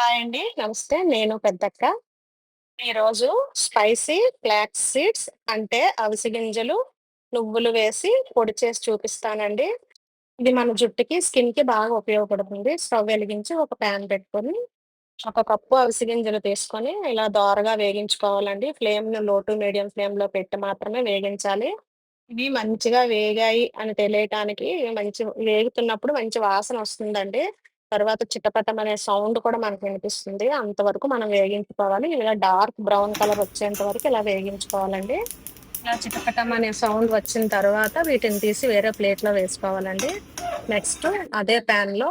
Hi అండి. నమస్తే. నేను పెద్దక్క. ఈరోజు స్పైసీ ఫ్లాక్స్ సీడ్స్ అంటే అవిసె గింజలు, నువ్వులు వేసి పొడి చేసి చూపిస్తానండి. ఇది మన జుట్టుకి, స్కిన్‌కి బాగా ఉపయోగపడుతుంది. స్టవ్ వెలిగించి ఒక పాన్ పెట్టుకొని, ఒక కప్పు అవిసి గింజలు తీసుకొని ఇలా దోరగా వేగించుకోవాలండి. ఫ్లేమ్ను లో టు మీడియం ఫ్లేమ్‌లో పెట్టి మాత్రమే వేగించాలి. ఇవి మంచిగా వేగాయి అని తెలియటానికి మంచి వేగుతున్నప్పుడు మంచి వాసన వస్తుందండి. తర్వాత చిటపటం అనే సౌండ్ కూడా మనకు వినిపిస్తుంది. అంతవరకు మనం వేగించుకోవాలి. ఇలా డార్క్ బ్రౌన్ కలర్ వచ్చేంత వరకు ఇలా వేగించుకోవాలండి. ఇలా చిటపటం అనే సౌండ్ వచ్చిన తర్వాత వీటిని తీసి వేరే ప్లేట్‌లో వేసుకోవాలండి. నెక్స్ట్ అదే పాన్‌లో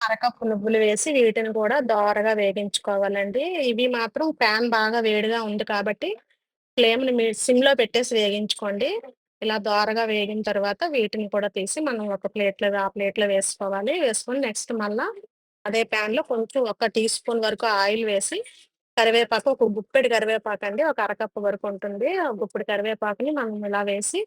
అరకప్పు నువ్వులు వేసి వీటిని కూడా దోరగా వేగించుకోవాలండి. ఇవి మాత్రం పాన్ బాగా వేడిగా ఉంది కాబట్టి ఫ్లేమ్‌ని మీ సిమ్‌లో పెట్టేసి వేగించుకోండి. ఇలా దోరగా వేగిన తర్వాత వీటిని కూడా తీసి మనం ఒక ప్లేట్‌లో ఆ ప్లేట్‌లో వేసుకోవాలి. వేసుకొని నెక్స్ట్ మళ్ళా అదే పాన్‌లో కొంచెం ఒక టీ స్పూన్ వరకు ఆయిల్ వేసి కరివేపాకు ఒక గుప్పెడు కరివేపాకండి. ఒక అరకప్పు వరకు ఉంటుంది. ఆ గుప్పెడు కరివేపాకుని మనం ఇలా వేసి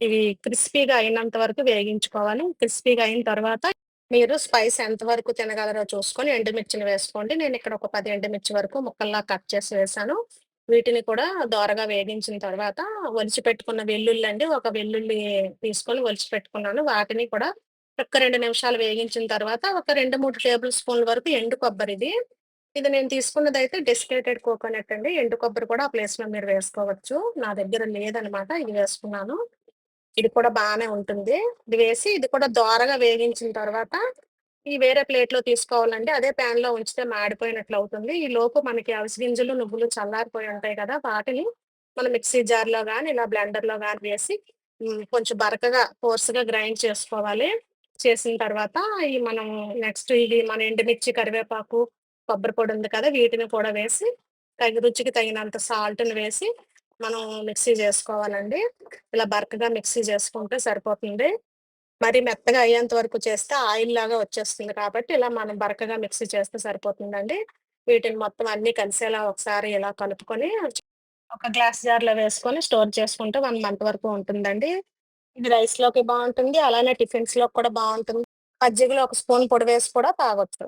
ఇవి క్రిస్పీగా అయినంత వరకు వేగించుకోవాలి. క్రిస్పీగా అయిన తర్వాత మీరు స్పైస్ ఎంతవరకు తినగలరో చూసుకొని ఎండుమిర్చిని వేసుకోండి. నేను ఇక్కడ ఒక పది ఎండుమిర్చి వరకు ముక్కల్లా కట్ చేసి వేసాను వీటిని కూడా దోరగా వేగించిన తర్వాత ఒలిచి పెట్టుకున్న అండి ఒక వెల్లుల్లి తీసుకొని ఒలిచి పెట్టుకున్నాను. వాటిని కూడా ఒక రెండు నిమిషాలు వేగించిన తర్వాత ఒక 2, 3 టేబుల్ స్పూన్ల వరకు ఎండు కొబ్బరిది. ఇది నేను తీసుకున్నదైతే డెస్కేటెడ్ కోకోనట్ అండి. ఎండు కొబ్బరి కూడా ఆ ప్లేస్‌లో మీరు వేసుకోవచ్చు. నా దగ్గర లేదనమాట. ఇది వేసుకున్నాను. ఇది కూడా బాగానే ఉంటుంది. ఇది వేసి ఇది కూడా దోరగా వేగించిన తర్వాత ఈ వేరే ప్లేట్‌లో తీసుకోవాలండి. అదే పాన్‌లో ఉంచితే మాడిపోయినట్లు అవుతుంది. ఈ లోపు మనకి అవిసి గింజలు, నువ్వులు చల్లారిపోయి ఉంటాయి కదా! వాటిని మనం మిక్సీ జార్‌లో కానీ ఇలా బ్లెండర్‌లో కానీ వేసి కొంచెం బరకగా కోర్స్‌గా గ్రైండ్ చేసుకోవాలి. చేసిన తర్వాత ఈ మనం నెక్స్ట్ ఇది మన ఎండుమిర్చి, కరివేపాకు, కొబ్బరి పొడి ఉంది కదా! వీటిని కూడా వేసి తగి రుచికి తగినంత సాల్ట్‌ని వేసి మనం మిక్సీ చేసుకోవాలండి. ఇలా బరకగా మిక్సీ చేసుకుంటే సరిపోతుంది. మరి మెత్తగా అయ్యేంత వరకు చేస్తే ఆయిల్ లాగా వచ్చేస్తుంది కాబట్టి ఇలా మనం బరకగా మిక్సీ చేస్తే సరిపోతుందండి. వీటిని మొత్తం అన్ని కలిసేలా ఒకసారి ఇలా కలుపుకొని ఒక గ్లాస్ జార్‌లో వేసుకొని స్టోర్ చేసుకుంటే వన్ మంత్ వరకు ఉంటుందండి. ఇది రైస్‌లోకి బాగుంటుంది అలానే టిఫిన్స్‌లోకి కూడా బాగుంటుంది మజ్జిగలో ఒక స్పూన్ పొడి వేసి కూడా తాగొచ్చు.